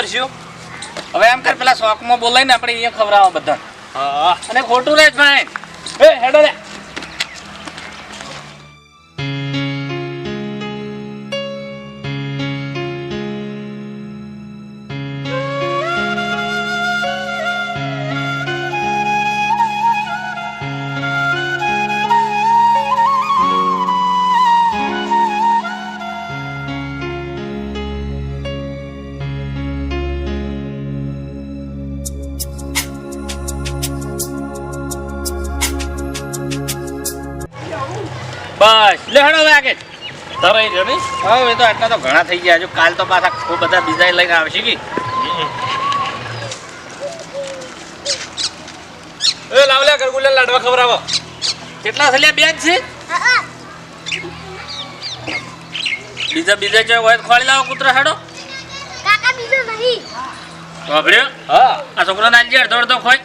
કરશું? હવે એમ કર પેલા શોખમાં બોલાય ને આપણે અહીંયા ખવડાવો બધા અને ખોટું રહે ભાઈ. એ હેડો લે બસ. લે હેડો આગળ. તરાઈ રહ્યો નહીં હવે તો આટલા તો ઘણા થઈ ગયા હજુ કાલ તો પાછા ખૂબ બધા બીજા લઈને આવશે કે. એ લાવ લે ગરગુલે લાડવા ખવડાવો. કેટલા થલ્યા બે જ છે? બીજા બીજા જો હોય ખોળી લાવો કૂતરા હેડો. કાકા બીજો નહીં. વાપર્યો? હા. આ છોકરો ના અડધો અડધો ખોય.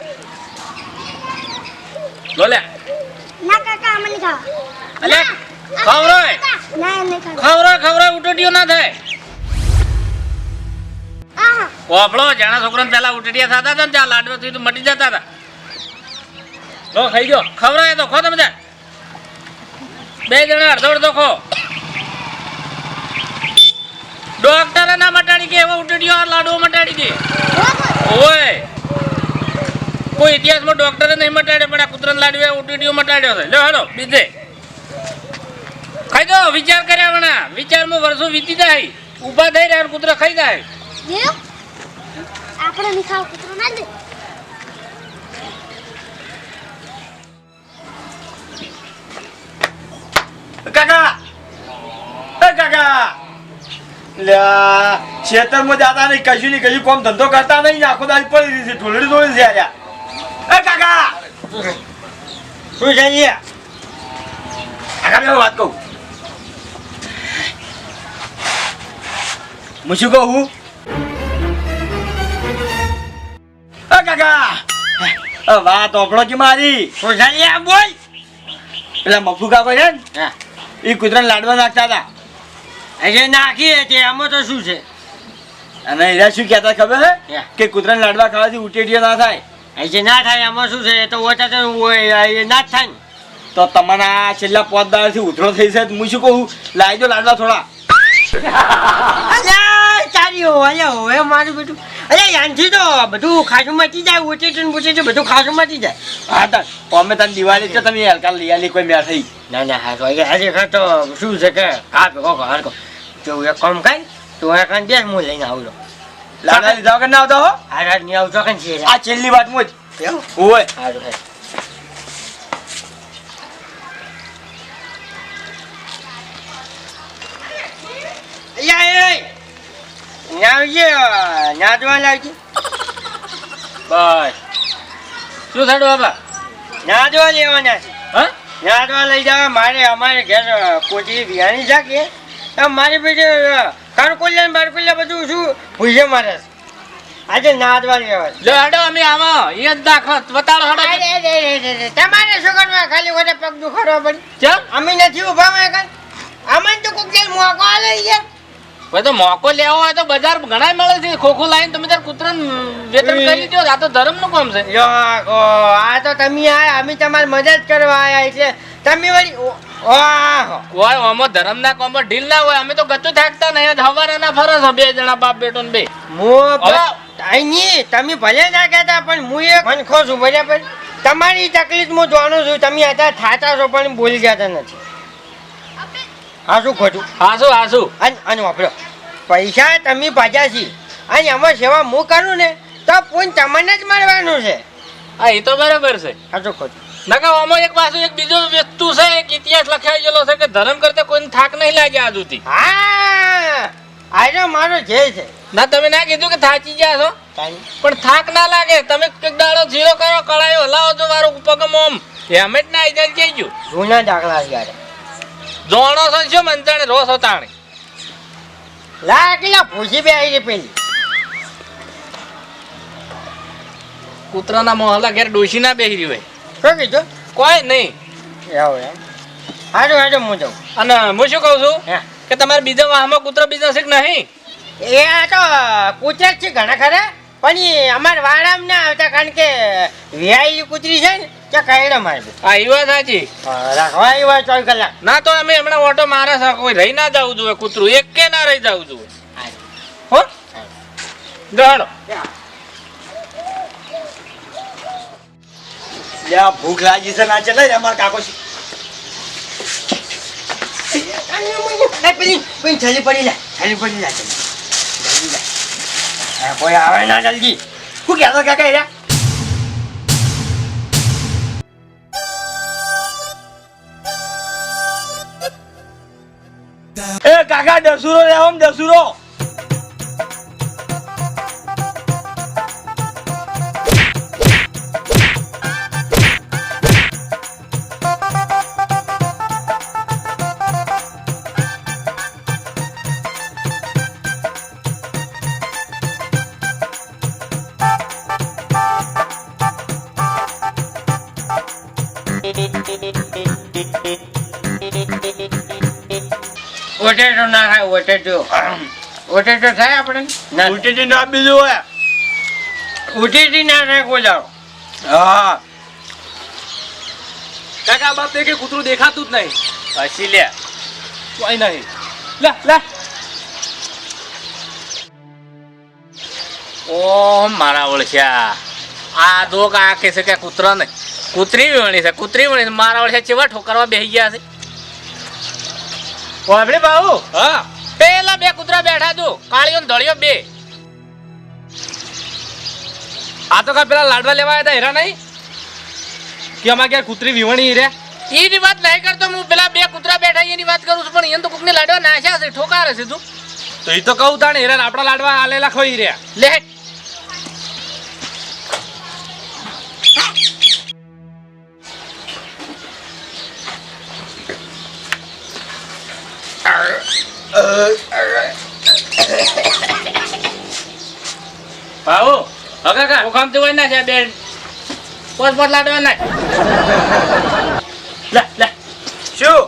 લો લે. ના કાકા અમને ખાવા. અલે ખવરાય ખવરાય ખવરાય ઉટોટીઓ ના થાય. કોફળો જાણા છોકરાને પેલા ઉટડિયા થતા હતા ને ત્યાં લાડવાથી તો મટી જતા હતા. લો, ખાઈ ગયો. ખવરાય તો ખો તમે બે જણા અડધો અડધો ખો. ડોક્ટરે ના મટાડી કે, એવો ઉટડિયો આ લાડવો મટાડી દે. ઓય. કોઈ ઇતિહાસમાં ડોક્ટરે નહીં મટાડ્યો, પણ આ કૂતરાને લાડવે ઉટડિયો મટાડ્યો છે. લો હેલો બીજે. ખાઈ દો વિચાર કર્યા વણા. વિચારમાં વર્ષો વીતી જાય. ઊભા થઈ રહ્યા અને કૂતરા ખાઈ જાય. આપણે નિખાવ કૂતરો ના દે. કાકા! એ કાકા! લ્યા ખેતરમાં જાતા નહીં કશું નહીં કશું કોમ ધંધો કરતા નહીં આખો દાડી પડી રહી છે ઢોલડી દોડી છે. એ કાકા! શું છે કાકા બે વાત કહું. હું શું કહું હું કાકા વાત ઓપડો કે મારી અહીંયા બોલ પેલા મફુ કાકા છે ને એ કૂતરાને લાડવા નાખતા હતા આજે નાખીએ તે આમાં તો શું છે અને એરા શું કહેતા ખબર હે. કે કૂતરાને લાડવા ખાવાથી ઉટેટીઓ ના થાય આજે ના થાય આમાં શું છે એ તો ઓછા તો ના જ થાય ને તો તમારા છેલ્લા પાંચ દાડાથી ઉધરો થઈ છે હું શું કહું લાવી દો લાડવા થોડા હવે મારું બેટું. અલ્યા યાનથી તો બધું ખાસું મચી જાય બુચેચું બધું ખાસું મચી જાય. હા તા અમે તને દિવાળી તો તમે હલકા લઈ આલી કોઈ મેં થઈ. ના ના હા તો તો શું છે કે? કા ભેગો ઘર તો એક કામ કર તું એક કાન બેસ હું લઈને આવું લાડવા લીધા વગર ના આવતો હો? હાર રાત નહીં આવતો કન છે આ છેલ્લી વાત મુજ ઓય હારું હારું અલ્યા એ ના આવજે ના જોવા લાવજે. બસ. શું થયું બાબા ના જોવા લેવાના છે હા નાદવા લઈ જાવ મારે અમારે ઘેર કોચી બિયાણી છે કે? મારી પછી કણકુલ્યા ને બધું શું ભૂસે મારે? આજે નાદવા લેવા જો લો અમે આવો એ જ દાખલ બતાડો હેડો. તમારે શું કરવા ખાલી વડે પગ દુખાડવા પડી. ચમ? અમે નથી ઊભા માં કઈ અમને તો કોક મોકો આલે યાર ભાઈ તો મોકો લેવો હોય તો બજાર ઘણા મળે છે. ખોખું લાઈન તમે તાર કૂતરાને વેતન કરી દો આ તો ધર્મનું કામ છે. આ તો તમે આયા અમે તમારી મદદ કરવા આયા એટલે તમે વળી કોઈ આમાં ધર્મ ના કામ ઢીલ ના હોય. અમે તો ગતું થાકતા નહીં. હવારે ના ફરો બે જણા બાપ બેટો ને બે. હું હવે? અહીં તમે ભલે ના કહેતા પણ હું એક મનખો છું બરાબર તમારી તકલીફ હું જાણું છું. તમે હતા થાતા છો પણ બોલી જતા નથી. હા શું ખોટું? હાસુ હાસુ અને અને વાપરો. પૈસા તમે પાછા છી. અને એમાં સેવા હું કરું ને તો પૂન તમને જ મળવાનું છે. હા એ તો બરાબર છે. સાચો ખોટું. નકા આમાં એક પાછું એક બીજો વસ્તુ છે એક ઇતિહાસ લખાઈ ગયેલો છે કે ધર્મ કરતા કોઈને થાક નહીં લાગે આજ સુધી હા આજે મારો જે છે. ના તમે ના કીધું કે થાચી ગયા છો? પણ થાક ના લાગે. તમે કંઈક દાડો ઝીરો કરો કળાયો હલાવો જો મારો પગમ ઓમ. એમ જ ના આઈ જાય જૂના દાખલા યાર જોણો છો શું મંચાણે રોસ તાણે? લા કેટલા ભૂસી બે આવી પેલી. કૂતરાના મોહલા ઘેર ડોશી ના બેહી રહ્યું હોય. શું કીધું? કોઈ નહીં. એમ? હારું હારું હું જાઉં. અને હું શું કહું છું? કે તમારે બીજા વાહમાં કૂતરો બીજો છે કે નહીં? એ આ તો કૂતરા છે ઘણા ખરા પણ અમારા વાડામાં ના આવતા કારણ કે વ્યાય કૂતરી છે ને ત્યાં કાયડો મારી વાત સાચી. રાખવા ચોવીસ કલાક. ના તો અમે હમણાં ઓટો મારા છે કોઈ રહી ના જવું જોઈએ કૂતરું. એક કે ના રહી જવું જોઈએ. હો? લ્યા ભૂખ લાગી છે ના ચલે અમાર કાકો. પેલી પડી લે છેલ્લી પડી લે કોઈ આવે ના જલ્દી. શું કહેતો કાકા એરા કાકા દસુરો ને દસુરો. ઓટેટો ના થાય ઓટેટો ઓટેટો થાય આપણે? ના ઉલટી ના બીજું હોય. ઉટેટી ના થાય કોઈ દાડો હા. કાકા બાપ તે કે કૂતરું દેખાતું જ નહીં. હસી લે. કોઈ નહીં. લે લે. ઓ મારા ઓળખ્યા આ દો આ કે છે કે કૂતરા ને કૂતરી વણી છે કૂતરી વણી છે મારા ઓળખ્યા ચેવા ઠોકરવા બેસી ગયા છે? વાપડે બાબુ હા. પેલા બે કૂતરા બેઠા તું. કાળીઓ ને ધળિયો બે. આ તો કા પેલા લાડવા લેવા આવ્યા હતા હેરા નહીં? કે અમાર ક્યાં કૂતરી વિવણી રે? એની વાત નહીં કરતો હું. પેલા બે કૂતરા બેઠા એની વાત કરું છું. પણ એને તો કોકને લાડવા નાખ્યા છે ઠોકાર છે તું. તો એ તો કહું તાણે હેરા આપણા લાડવા આલેલા ખોઈ રહ્યા. લે. બાબુ હા કાકા. મુખામ તો હોય ના છે બેન પોત પોત લાડવા નાખ. લે લે. શું?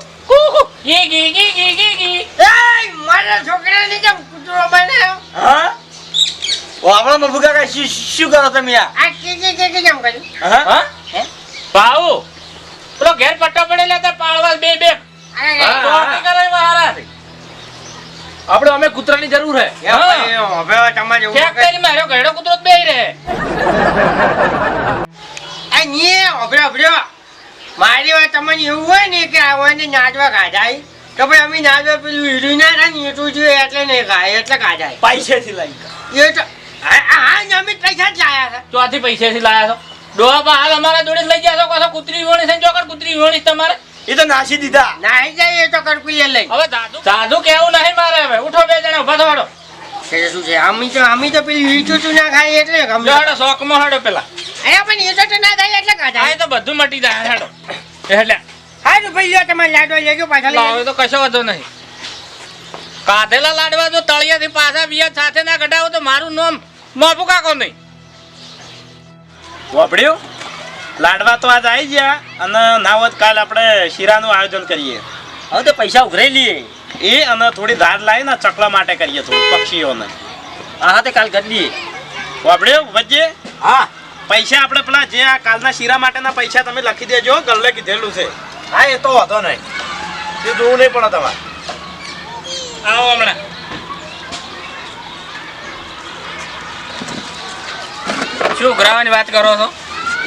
ગી ગી ગી ગી ગી ગી. એ મારા છોકરાને કેમ કૂતરો બનાવ્યો હા? ઓ આપણા મફુ કાકા શું શું કરો તમે આ? આ કે કે કે કે કેમ કર્યું? હા? હા? ભાઉ પેલો ઘેર પટ્ટો પડેલા હતા પાળવા બે બે. છે. આપણે અમે કૂતરાની જરૂર હે. હવે તમારે ચેક કરી માર્યો ઘરડો કૂતરો જ બેહી રહે. આ ઓભળો ઓભળો. મારી વાત તમને એવું હોય ને કે આવાને નાચવા કાઢાય તો ભાઈ અમે નાચવા પેલું હીરું ના થાય ને એટલું જોઈએ એટલે નહીં ગાય એટલે કાઢાય પૈસેથી લઈ એ તો હા ને અમે પૈસા જ લાયા હતા ચોથી પૈસેથી લાયા છો. ડોહા હાલ અમારા જોડે જ લઈ ગયા છો કહો કૂતરી વણી છે ચોકડ કૂતરી વણી તમારે. એ તો નાસી દીધા. નાહી જાય એ તો કરકુલી લઈ. હવે દાદુ દાદુ કેવું નહીં મારે હવે? ઉઠો બે જણા ઊભા થવાડો કે શું છે? આમી તો આમી તો પેલી વીચું ના ખાય એટલે ગમે હેડો શોખમાં હેડો પેલા. અરે પણ એ તો ના ખાય એટલે આ કાઢાય તો બધું મટી જાય હેડો. એટલે હારું ભાઈ લ્યો તમારે લાડવા લેજો પાછા લાવે તો કશો વાંધો નહીં. કાઢેલા લાડવા જો તળિયાથી પાછા બિયા સાથે ના કઢાવો તો મારું નામ મોપુ કાકો નહીં. વાપડ્યું? લાડવા તો આજ આવી ગયા અને ના હોત કાલ આપણે શીરાનું આયોજન કરીએ. હવે તો પૈસા ઉઘરાઈ લઈએ. એ અને થોડી ધાર લાવી ને ચકલા માટે કરીએ થોડું પક્ષીઓને. હા તે કાલ કરી લઈએ. વાપડ્યું વચ્ચે હા. પૈસા આપણે પેલા જે આ કાલના શીરા માટેના પૈસા તમે લખી દેજો ગલ્લે કીધેલું છે. હા એ તો વાંધો નહીં. એ જોવું નહીં પડે તમારે. આવો હમણાં. શું ગ્રાવાની વાત કરો છો?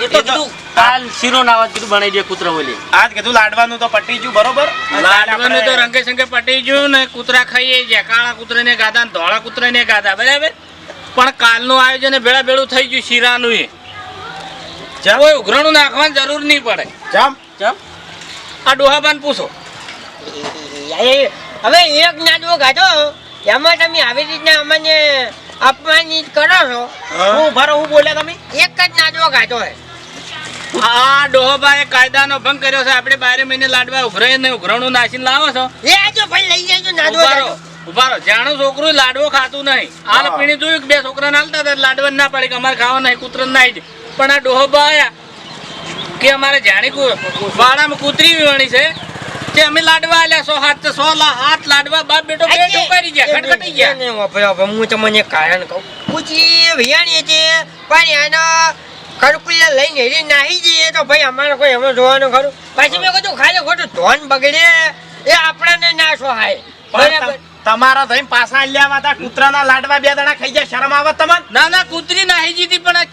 એ તો કાલ શીરો ના વાત કીધું બનાવી દે કૂતરો બોલી. આજ કીધું લાડવાનું તો પટી ગયું બરોબર લાડવાનું તો રંગે સંગે પટી ગયું ને કૂતરા ખાઈએ જ્યાં. કાળા કૂતરાને ગાધા ને ધોળા કૂતરાને ગાધા બરાબર? પણ કાલનું આયોજન ભેળા ભેળું થઈ ગયું શીરાનું એ? કોઈ ઉઘરાણું નાખવાની જરૂર નહીં પડે. ચમ? આ ડોહાબાન પૂછો. હવે એક નાડવો ગાધો. એમાં તમે આવી રીતના અમને અપમાનિત કરો છો. હું. ભરો હું બોલે તમે? એક જ નાડવો ગાધો હે. આ ડોહાબાએ કાયદાનો ભંગ કર્યો છે. આપણે બારે મહિને લાડવા ઉઘરાય ને ઉઘરાણું નાખીને લાવો છો. એ આજો ભાઈ લઈ જજો નાડવો ઉભારો. ઉભારો. જાણો છોકરું લાડવો ખાતું નહીં. હાલ પીણી જોયું કે બે છોકરાને હાલતા હતા? લાડવા ના પડે કે અમારે ખાવા નહીં કૂતરો નાઈ જ પણ આ ડોહોબા આયા કે અમારે જાણી કુ- વાડામાં કૂતરી વીણી છે તે અમે લાડવા આલ્યા સો હાથ સો લા હાથ લાડવા બાપ બેટો બે ઠોકારી ગયા ખટખટી ગયા. હું તમને કારણ કહું. પૂછી વિયાણી છે પણ એનો કડકુલ્લા લઈને હેરી નાહી જઈએ તો ભાઈ અમારે કોઈ એમાં જોવાનું ખરું? પછી મેં કીધું ખાલી ખોટું ધોન બગડે એ આપણને ના સહાય. બરાબર. તમારા થઈને પાછા લ્યા હતા કૂતરાના લાડવા બે દણા ખાઈ જાય શરમ આવે તમને? ના ના કૂતરી નાહી જીતી પણ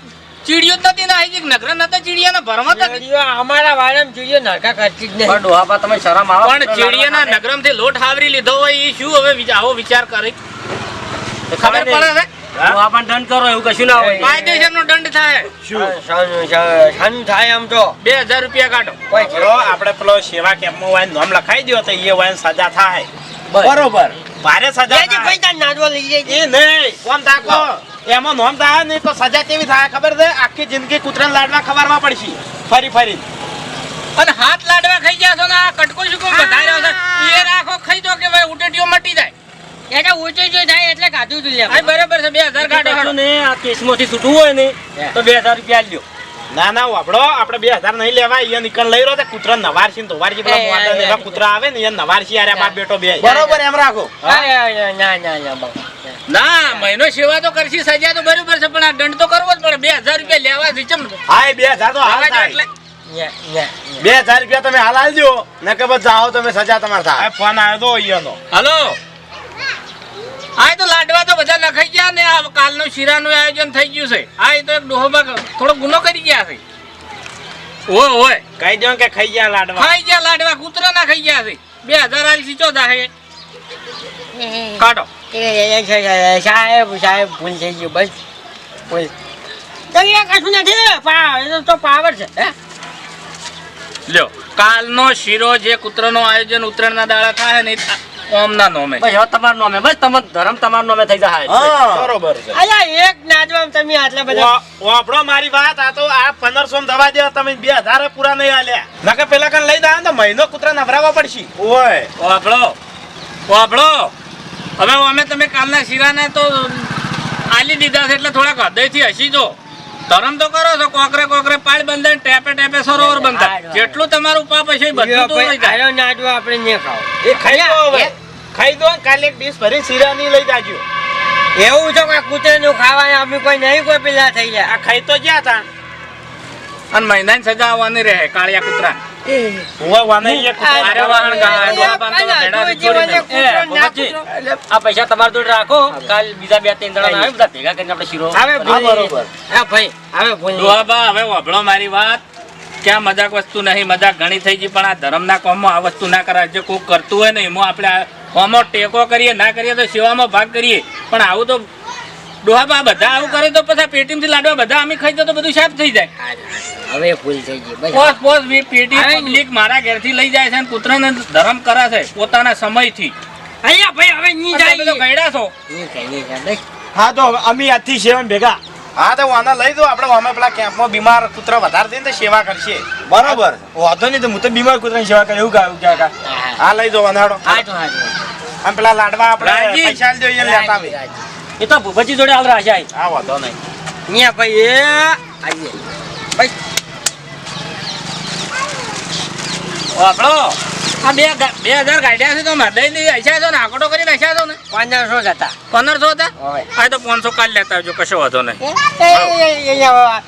ચીડિયો જ નથી નાહી જી નગર નતા ચીડિયાના ભરમાં તા ચીડિયો અમારા વાળામાં ચીડિયો નરકા કરતી જ નહીં. પણ ડોહાબા તમે શરમ આવે? પણ ચીડિયાના નગરમથી લોટ હાવરી લીધો હોય એ શું હવે આવો વિચાર કરે ખબર પડે છે ડોહાબા દંડ કરો એવું કશું ના હોય. કાયદેસરનો દંડ થાય. શું? થાય આમ તો. બે હજાર રૂપિયા કાઢો. કોઈ આપણે પેલો સેવા કેમ્પમાં વાઈન નામ લખાઈ દો તો એ વાઈન સજા થાય. બરોબર. ભારે સજા જે. પૈસા નાદવા લઈ જાય એ નહીં. કોણ તાકો એમાં નોમ થાય નહીં તો સજા કેવી થાય ખબર છે? આખી જિંદગી કૂતરાને લાડવા ખવારવા પડશે. ફરી ફરી. અને હાથ લાડવા ખાઈ ગયા છો ને આ કટકો શું કોમ વધાર્યો છે એ રાખો ખાઈ દો કે ભાઈ ઉટેટીઓ મટી જાય. એટલે ઊંચો જો થાય એટલે કાઢું તું લે આ બરાબર છે બે હજાર કાઢો ને આ કેસમાંથી છૂટવું હોય ને તો 2000 રૂપિયા લ્યો ના ના વાપડો આપણે બે હજાર નહીં લેવા એ નીકળ લઈ રહ્યો તે કૂતરા નવારસી ને ધોવારસી પેલા મોટા ને એવા કૂતરા આવે ને એ નવારસી આરે બાપ બેટો બે બરોબર એમ રાખો. ના ના ના ના મહિનો સેવા તો કરશી સજા તો બરાબર છે પણ આ દંડ તો કરવો જ પડે. બે હજાર રૂપિયા લેવા છે ચમ. હા એ બે હજાર તો હાલ થાય. બે હજાર રૂપિયા તમે હાલ આલજો. ને કે બસ જાઓ તમે સજા તમારે થાય. ફોન આવ્યો તો અહીંયાનો. હલો? આ તો લાડવા તો બધા નખાઈ ગયા ને આ કાલનું શીરાનું આયોજન થઈ ગયું છે. આ તો એક ડોહોમાં થોડો ગુનો કરી ગયા છે. ઓય ઓય કહી દો કે ખાઈ ગયા લાડવા. ખાઈ ગયા લાડવા કૂતરા ના ખાઈ ગયા છે. બે હજાર આલી સીચો દાહે કાઢો. સાહેબ સાહેબ ભૂલ થઈ ગયું બસ. ભૂલ તો એ કશું નથી તો પાવર છે હે? લ્યો કાલનો શીરો જે કૂતરાનો આયોજન ઉત્તરાયણના દાડા થાય ને ઓમના નોમે. ભાઈ હવે તમાર નોમે બસ તમારું ધર્મ તમારું નોમે થઈ જાય. હા. બરોબર છે. આયા એક નાજવામ તમે આટલા બધા. વા- વાપરો મારી વાત આ તો આ પંદરસો દવા દે તમે બે હજાર પૂરા નહીં આલ્યા. નકે પેલા કન લઈ દા ને મહિનો કૂતરા નવરાવા પડશે. ઓય. વાપડો વાપડો હવે અમે તમે કાલના શિરાને તો આલી દીધા છે એટલે થોડાક હૃદયથી હસી જો. ધરમ તો કરો છો કોકરે કોકરે પાળ બંધાય ટેપે ટેપે સરોવર બંધાય. જેટલું તમારું પાપ હશે બધું તો લઈ જાય. નાચવા આપણે ને ખાવ એ ખાઈ દો હવે. ખાઈ દો કાલે એક ડીશ ભરી શીરાની લઈ જાજો. એવું છે કે કૂતરાનું ખાવાય અમે કોઈ નહીં કોઈ પેલા થઈ જાય. આ ખાઈ તો ગયા તા. અને મહિનાની સજા આવવાની રહે કાળિયા કૂતરા આ પૈસા તમારા જોડે રાખો. કાલ બીજા બે ત્રણ જણા આવે બધા ભેગા કરીને આપણે શીરો હવે બરોબર. ભાઈ. હવે હવે મારી વાત. ક્યાં મજાક વસ્તુ નહીં મજાક ઘણી થઈ ગઈ પણ આ ધર્મના કોમમાં આ વસ્તુ ના કરાય. જે કોક કરતું હોય ને એમાં આપણે કોમો ટેકો કરીએ ના કરીએ તો સેવામાં ભાગ કરીએ. પણ આવું તો ડોહાબા બધા આવું કરે તો પછી પેટીમથી લાડવા બધા અમે ખાઈ તો બધું સાફ થઈ જાય. હવે ફૂલ થઈ ગઈ બસ. વી પેટી પબ્લિક મારા ઘેરથી લઈ જાય છે અને કૂતરાને ધર્મ કરે છે પોતાના સમયથી. અહીંયા ભાઈ હવે ની જાય. તો ગઈડા છો. બસ. હા તો હવે અમે આજથી સેવન ભેગા. હા તો વાના લઈ દો આપણે અમે પેલા કેમ્પમાં બીમાર કૂતરા વધારે થઈને સેવા કરશે. બરોબર. વાંધો નહીં તો હું તો બીમાર કૂતરાની સેવા કરે એવું કાંઈ ક્યાં હા, હા. લઈ દો વાંધાડો હા તો હા આમ પેલા લાડવા આપણે પૈસા જોઈએ લેતા આવે. એ તો ભૂપતજી જોડે હાલ રાજા આ વાંધો નહીં. અહીંયા ભાઈ એ આવીએ. ભાઈ. વાપડો આ બે બે હજાર કાઢ્યા છે તો હૃદય લઈ આશા છો ને આંકડો કરીને આશા છો ને. પંદરસો જ હતા. પંદરસો હતા? હા આ તો પાંચસો કાલ લેતા આવજો કશો વાંધો નહીં.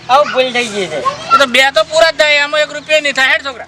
હવે ભૂલ થઈ ગઈ છે. તો બે તો પૂરા જ થાય એમાં એક રૂપિયા નહીં થાય હેડ છોકરા.